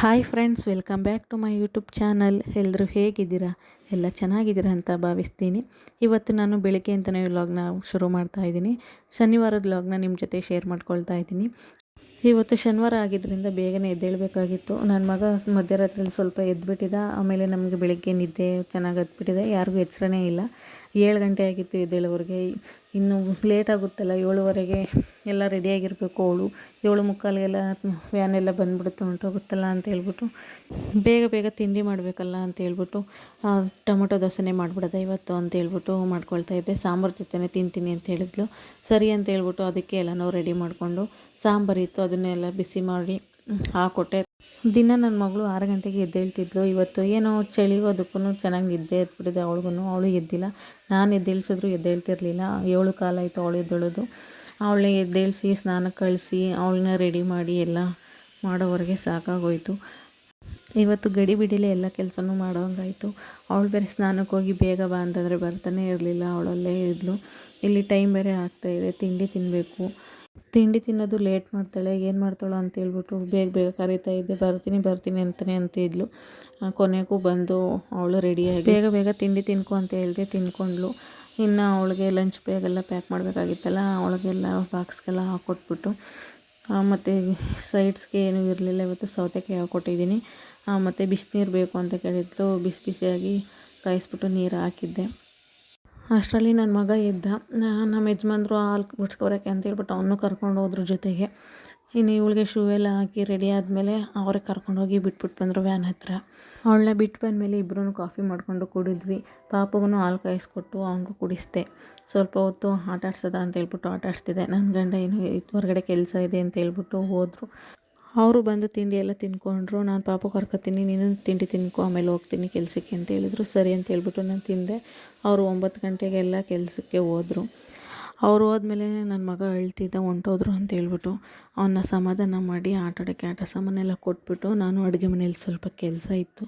Hi friends, welcome back to my YouTube channel. ಎಲ್ಲರೂ ಹೇಗಿದ್ದೀರಾ? ಎಲ್ಲ ಚೆನ್ನಾಗಿದ್ದೀರಾ ಅಂತ ಭಾವಿಸ್ತೀನಿ. ಇವತ್ತು ನಾನು ಬೆಳಿಗ್ಗೆ ಅಂತಲೇ ವ್ಲಾಗ್ನ ಶುರು ಮಾಡ್ತಾ ಇದ್ದೀನಿ. ಶನಿವಾರದ ವ್ಲಾಗ್ನ ನಿಮ್ಮ ಜೊತೆ ಶೇರ್ ಮಾಡ್ಕೊಳ್ತಾ ಇದ್ದೀನಿ. ಇವತ್ತು ಶನಿವಾರ ಆಗಿದ್ದರಿಂದ ಬೇಗನೆ ಎದ್ದೇಳಬೇಕಾಗಿತ್ತು. ನನ್ನ ಮಗ ಮಧ್ಯರಾತ್ರಿಯಲ್ಲಿ ಸ್ವಲ್ಪ ಎದ್ಬಿಟ್ಟಿದ್ದ ಆಮೇಲೆ ನಮಗೆ ಬೆಳಿಗ್ಗೆ ನಿದ್ದೆ ಚೆನ್ನಾಗಿ ಹತ್ಬಿಟ್ಟಿದೆ. ಯಾರಿಗೂ ಎಚ್ಚರನೇ ಇಲ್ಲ. ಏಳು ಗಂಟೆ ಆಗಿತ್ತು ಎದ್ದೇಳೋವರೆಗೆ. ಇನ್ನು ಲೇಟ್ ಆಗುತ್ತಲ್ಲ, ಏಳುವರೆಗೆ ಎಲ್ಲ ರೆಡಿಯಾಗಿರಬೇಕು ಅವಳು. ಏಳು ಮುಕ್ಕಾಲಿಗೆಲ್ಲ ವ್ಯಾನ್ ಎಲ್ಲ ಬಂದ್ಬಿಡುತ್ತೆ ಹೊಂಟೋಗುತ್ತಲ್ಲ ಅಂತ ಹೇಳ್ಬಿಟ್ಟು. ಬೇಗ ಬೇಗ ತಿಂಡಿ ಮಾಡಬೇಕಲ್ಲ ಅಂತ ಹೇಳ್ಬಿಟ್ಟು ಟೊಮೊಟೊ ದೋಸೆನೇ ಮಾಡಿಬಿಡೋದ ಇವತ್ತು ಅಂತ ಹೇಳ್ಬಿಟ್ಟು ಮಾಡ್ಕೊಳ್ತಾ ಇದ್ದೆ. ಸಾಂಬಾರು ಜೊತೆನೇ ತಿಂತೀನಿ ಅಂತ ಹೇಳಿದ್ಲು. ಸರಿ ಅಂತ ಹೇಳ್ಬಿಟ್ಟು ಅದಕ್ಕೆ ಎಲ್ಲನೂ ರೆಡಿ ಮಾಡಿಕೊಂಡು ಸಾಂಬಾರಿತ್ತು ಅದನ್ನೆಲ್ಲ ಬಿಸಿ ಮಾಡಿ ಹಾಕ್ಕೊಟ್ಟೆ ದಿನ ನನ್ನ ಮಗಳು ಆರು ಗಂಟೆಗೆ ಎದ್ದೇಳ್ತಿದ್ಲು. ಇವತ್ತು ಏನೋ ಚಳಿಗೂ ಅದಕ್ಕೂ ಚೆನ್ನಾಗಿ ನಿದ್ದೆ ಎದ್ಬಿಟ್ಟಿದೆ ಅವಳಿಗೂ. ಅವಳು ಎದ್ದಿಲ್ಲ. ನಾನು ಎದ್ದೇಳ್ಸಿದ್ರು ಎದ್ದೇಳ್ತಿರ್ಲಿಲ್ಲ. ಏಳು ಕಾಲಾಯಿತು ಅವಳು ಎದ್ದೇಳೋದು. ಅವಳನ್ನ ಎದ್ದೇಳಿಸಿ, ಸ್ನಾನ ಕಳಿಸಿ, ಅವಳನ್ನ ರೆಡಿ ಮಾಡಿ ಎಲ್ಲ ಮಾಡೋವರೆಗೆ ಸಾಕಾಗೋಯಿತು. ಇವತ್ತು ಗಡಿ ಬಿಡಿಲೇ ಎಲ್ಲ ಕೆಲಸನೂ ಮಾಡೋಂಗಾಯಿತು ಅವಳು ಬೇರೆ ಸ್ನಾನಕ್ಕೆ ಹೋಗಿ ಬೇಗ ಬಾ ಅಂತಂದರೆ ಬರ್ತಾನೆ ಇರಲಿಲ್ಲ. ಅವಳಲ್ಲೇ ಇದ್ಲು. ಇಲ್ಲಿ ಟೈಮ್ ಬೇರೆ ಆಗ್ತಾಯಿದೆ ತಿಂಡಿ ತಿನ್ನಬೇಕು ತಿಂಡಿ ತಿನ್ನೋದು ಲೇಟ್ ಮಾಡ್ತಾಳೆ, ಏನು ಮಾಡ್ತಾಳೋ ಅಂತ ಹೇಳ್ಬಿಟ್ಟು ಬೇಗ ಬೇಗ ಕರಿತಾ ಇದ್ದೆ, ಬರ್ತೀನಿ ಬರ್ತೀನಿ ಅಂತಲೇ ಅಂತಿದ್ಲು ಕೊನೆಗೂ ಬಂದು ಅವಳು ರೆಡಿಯಾಗಿ ಬೇಗ ಬೇಗ ತಿಂಡಿ ತಿನ್ಕೊ ಅಂತ ಹೇಳಿದೆ, ತಿನ್ಕೊಂಡ್ಳು. ಇನ್ನು ಅವಳಿಗೆ ಲಂಚ್ ಬೇಗೆಲ್ಲ ಪ್ಯಾಕ್ ಮಾಡಬೇಕಾಗಿತ್ತಲ್ಲ, ಅವಳಿಗೆಲ್ಲ ಬಾಕ್ಸ್ಗೆಲ್ಲ ಹಾಕ್ಕೊಟ್ಬಿಟ್ಟು ಮತ್ತು ಸೈಡ್ಸ್ಗೆ ಏನೂ ಇರಲಿಲ್ಲ, ಇವತ್ತು ಸೌತೆಕಾಯಿ ಹಾಕ್ಕೊಟ್ಟಿದ್ದೀನಿ ಮತ್ತು ಬಿಸಿನೀರು ಬೇಕು ಅಂತ ಕೇಳಿದ್ಲು, ಬಿಸಿ ಬಿಸಿಯಾಗಿ ಕಾಯಿಸ್ಬಿಟ್ಟು ನೀರು ಹಾಕಿದ್ದೆ. ಅಷ್ಟರಲ್ಲಿ ನನ್ನ ಮಗ ಇದ್ದ. ನಮ್ಮ ಯಜಮಾನ್ರು ಹಾಲು ಬಡ್ಸ್ಕೊಬರಕ್ಕೆ ಅಂತ ಹೇಳ್ಬಿಟ್ಟು ಅವನು ಕರ್ಕೊಂಡು ಹೋದ್ರು ಜೊತೆಗೆ. ಇನ್ನು ಇವಳಿಗೆ ಶೂ ಎಲ್ಲ ಹಾಕಿ ರೆಡಿ ಆದಮೇಲೆ ಅವರೇ ಕರ್ಕೊಂಡೋಗಿ ಬಿಟ್ಬಿಟ್ಟು ಬಂದರು ವ್ಯಾನ್ ಹತ್ರ. ಅವಳನ್ನ ಬಿಟ್ಟು ಬಂದಮೇಲೆ ಇಬ್ಬರೂ ಕಾಫಿ ಮಾಡಿಕೊಂಡು ಕುಡಿದ್ವಿ. ಪಾಪಗೂ ಹಾಲು ಕಾಯಿಸ್ಕೊಟ್ಟು ಅವನಿಗೂ ಕುಡಿಸ್ದೆ. ಸ್ವಲ್ಪ ಹೊತ್ತು ಆಟ ಆಡ್ಸೋದ ಅಂತ ಹೇಳ್ಬಿಟ್ಟು ಆಟ ಆಡ್ಸ್ತಿದ್ದೆ ನನ್ನ ಗಂಡ ಏನು ಹೊರಗಡೆ ಕೆಲಸ ಇದೆ ಅಂತ ಹೇಳ್ಬಿಟ್ಟು ಹೋದರು. ಅವರು ಬಂದು ತಿಂಡಿ ಎಲ್ಲ ತಿನ್ಕೊಂಡ್ರು. ನಾನು ಪಾಪ ಕರ್ಕೊತೀನಿ ನೀನು ತಿಂಡಿ ತಿನ್ಕೊ, ಆಮೇಲೆ ಹೋಗ್ತೀನಿ ಕೆಲಸಕ್ಕೆ ಅಂತ ಹೇಳಿದ್ರು. ಸರಿ ಅಂತ ಹೇಳ್ಬಿಟ್ಟು ನಾನು ತಿಂದೆ. ಅವರು ಒಂಬತ್ತು ಗಂಟೆಗೆಲ್ಲ ಕೆಲಸಕ್ಕೆ ಹೋದರು. ಅವ್ರು ಹೋದ್ಮೇಲೆ ನನ್ನ ಮಗ ಅಳ್ತಿದ್ದ, ಹೊಂಟೋದ್ರು ಅಂತ ಹೇಳ್ಬಿಟ್ಟು ಅವನ್ನ ಸಮಾಧಾನ ಮಾಡಿ ಆಟಾಡೋಕ್ಕೆ ಆಟ ಸಾಮಾನೆಲ್ಲ ಕೊಟ್ಬಿಟ್ಟು ನಾನು ಅಡುಗೆ ಮನೇಲಿ ಸ್ವಲ್ಪ ಕೆಲಸ ಇತ್ತು.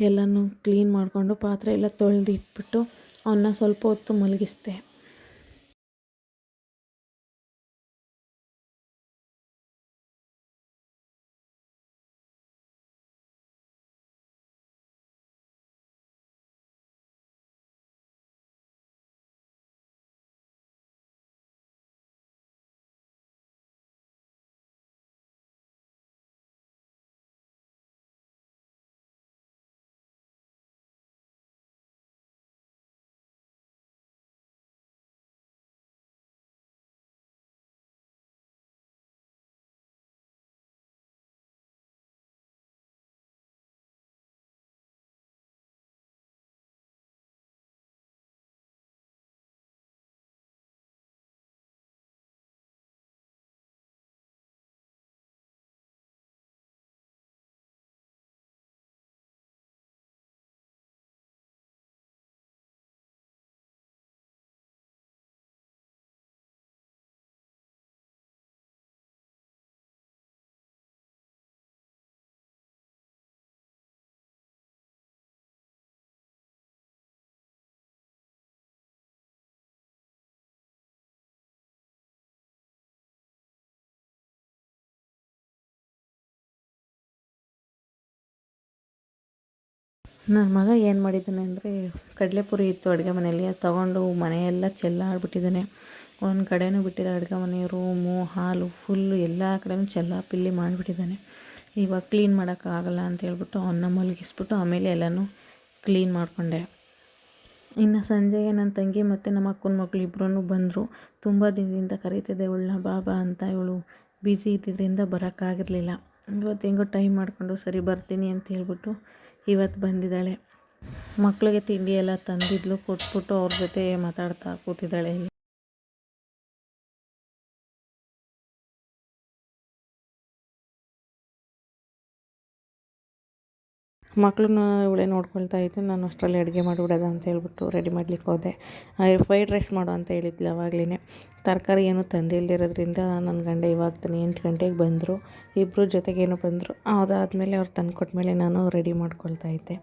ಎಲ್ಲನೂ ಕ್ಲೀನ್ ಮಾಡಿಕೊಂಡು ಪಾತ್ರೆ ಎಲ್ಲ ತೊಳೆದಿಟ್ಬಿಟ್ಟು ಅವನ್ನ ಸ್ವಲ್ಪ ಹೊತ್ತು ಮಲಗಿಸ್ದೆ. ನನ್ನ ಮಗ ಏನು ಮಾಡಿದ್ದಾನೆ ಅಂದರೆ ಕಡಲೆಪುರಿ ಇತ್ತು ಅಡುಗೆ ಮನೆಯಲ್ಲಿ. ಅದು ತೊಗೊಂಡು ಮನೆಯೆಲ್ಲ ಚೆಲ್ಲಾಡ್ಬಿಟ್ಟಿದ್ದಾನೆ. ಒಂದು ಕಡೆಯೂ ಬಿಟ್ಟಿಲ್ಲ ಅಡುಗೆ ಮನೆ ರೂಮು ಹಾಲು ಫುಲ್ಲು ಎಲ್ಲ ಕಡೆಯೂ ಚೆಲ್ಲಾಪಿಲ್ಲಿ ಮಾಡಿಬಿಟ್ಟಿದ್ದಾನೆ. ಇವಾಗ ಕ್ಲೀನ್ ಮಾಡೋಕ್ಕಾಗಲ್ಲ ಅಂತ ಹೇಳ್ಬಿಟ್ಟು ಅವನ್ನ ಮಲಗಿಸ್ಬಿಟ್ಟು ಆಮೇಲೆ ಎಲ್ಲನೂ ಕ್ಲೀನ್ ಮಾಡಿಕೊಂಡೆ. ಇನ್ನು ಸಂಜೆಗೆ ನನ್ನ ತಂಗಿ ಮತ್ತು ನಮ್ಮ ಅಕ್ಕನ ಮಕ್ಕಳು ಇಬ್ಬರೂ ಬಂದರು. ತುಂಬ ದಿನದಿಂದ ಕರೀತಿದ್ದೆ ಇವಳನ್ನ ಬಾಬಾ ಅಂತ ಇವಳು ಬ್ಯುಸಿ ಇದ್ದಿದ್ದರಿಂದ ಬರೋಕ್ಕಾಗಿರಲಿಲ್ಲ ಇವತ್ತು ಹೆಂಗೋ ಟೈಮ್ ಮಾಡಿಕೊಂಡು ಸರಿ ಬರ್ತೀನಿ ಅಂತ ಹೇಳ್ಬಿಟ್ಟು ಇವತ್ತು ಬಂದಿದ್ದಾಳೆ. ಮಕ್ಕಳಿಗೆ ತಿಂಡಿ ಎಲ್ಲ ತಂದಿದ್ಲು ಕೊಟ್ಬಿಟ್ಟು ಅವ್ರ ಜೊತೆ ಮಾತಾಡ್ತಾ ಕೂತಿದ್ದಾಳೆ ಮಕ್ಕಳನ್ನ ಇವಳೇ ನೋಡ್ಕೊಳ್ತಾ ಇದ್ದೆ. ನಾನು ಅಷ್ಟರಲ್ಲಿ ಅಡುಗೆ ಮಾಡಿಬಿಡೋದ ಅಂತ ಹೇಳ್ಬಿಟ್ಟು ರೆಡಿ ಮಾಡ್ಲಿಕ್ಕೆ ಹೋದೆ. ಫ್ರೈಡ್ ರೈಸ್ ಮಾಡು ಅಂತ ಹೇಳಿದ್ಲು ಅವಾಗಲೇ ತರಕಾರಿ ಏನೂ ತಂದಿಲ್ದಿರೋದ್ರಿಂದ ನನ್ನ ಗಂಡ ಇವಾಗ ತಾನೆ ಎಂಟು ಗಂಟೆಗೆ ಬಂದರು. ಇಬ್ಬರು ಜೊತೆಗೇನು ಬಂದರು. ಅದಾದಮೇಲೆ ಅವ್ರು ತಂದು ಕೊಟ್ಟಮೇಲೆ ನಾನು ರೆಡಿ ಮಾಡ್ಕೊಳ್ತಾ ಇದ್ದೆ.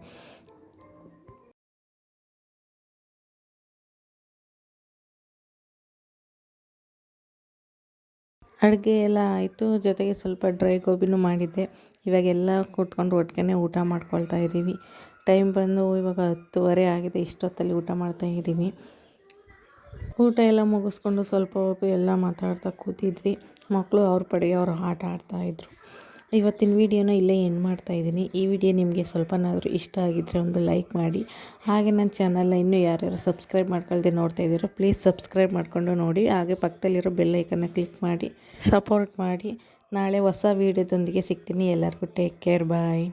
ಅಡುಗೆ ಎಲ್ಲ ಆಯಿತು, ಜೊತೆಗೆ ಸ್ವಲ್ಪ ಡ್ರೈ ಗೋಬಿನೂ ಮಾಡಿದ್ದೆ. ಇವಾಗೆಲ್ಲ ಕೂತ್ಕೊಂಡು ಒಟ್ಟಿಗೆ ಊಟ ಮಾಡ್ಕೊಳ್ತಾ ಇದ್ದೀವಿ. ಟೈಮ್ ಬಂದು ಇವಾಗ ಹತ್ತುವರೆ ಆಗಿದೆ, ಇಷ್ಟೊತ್ತಲ್ಲಿ ಊಟ ಮಾಡ್ತಾ ಇದ್ದೀವಿ. ಊಟ ಎಲ್ಲ ಮುಗಿಸ್ಕೊಂಡು ಸ್ವಲ್ಪ ಹೊತ್ತು ಎಲ್ಲ ಮಾತಾಡ್ತಾ ಕೂತಿದ್ವಿ. ಮಕ್ಕಳು ಅವ್ರ ಪಡೆಗೆ ಅವರು ಆಟ ಆಡ್ತಾಯಿದ್ರು ಇವತ್ತಿನ ವಿಡಿಯೋನ ಇಲ್ಲೇ ಎಂಡ್ ಮಾಡ್ತಾ ಇದ್ದೀನಿ. ಈ ವಿಡಿಯೋ ನಿಮಗೆ ಸ್ವಲ್ಪನಾದರೂ ಇಷ್ಟ ಆಗಿದ್ದರೆ ಒಂದು ಲೈಕ್ ಮಾಡಿ. ಹಾಗೆ ನನ್ನ ಚಾನಲ್ನ ಇನ್ನೂ ಯಾರ್ಯಾರು ಸಬ್ಸ್ಕ್ರೈಬ್ ಮಾಡ್ಕೊಳ್ದೆ ನೋಡ್ತಾ ಇದ್ದೀರೋ ಪ್ಲೀಸ್ ಸಬ್ಸ್ಕ್ರೈಬ್ ಮಾಡಿಕೊಂಡು ನೋಡಿ. ಹಾಗೆ ಪಕ್ಕದಲ್ಲಿರೋ ಬೆಲ್ ಐಕನ್ನ ಕ್ಲಿಕ್ ಮಾಡಿ ಸಪೋರ್ಟ್ ಮಾಡಿ. ನಾಳೆ ಹೊಸ ವೀಡಿಯೋದೊಂದಿಗೆ ಸಿಗ್ತೀನಿ. ಎಲ್ಲರಿಗೂ ಟೇಕ್ ಕೇರ್ ಬಾಯ್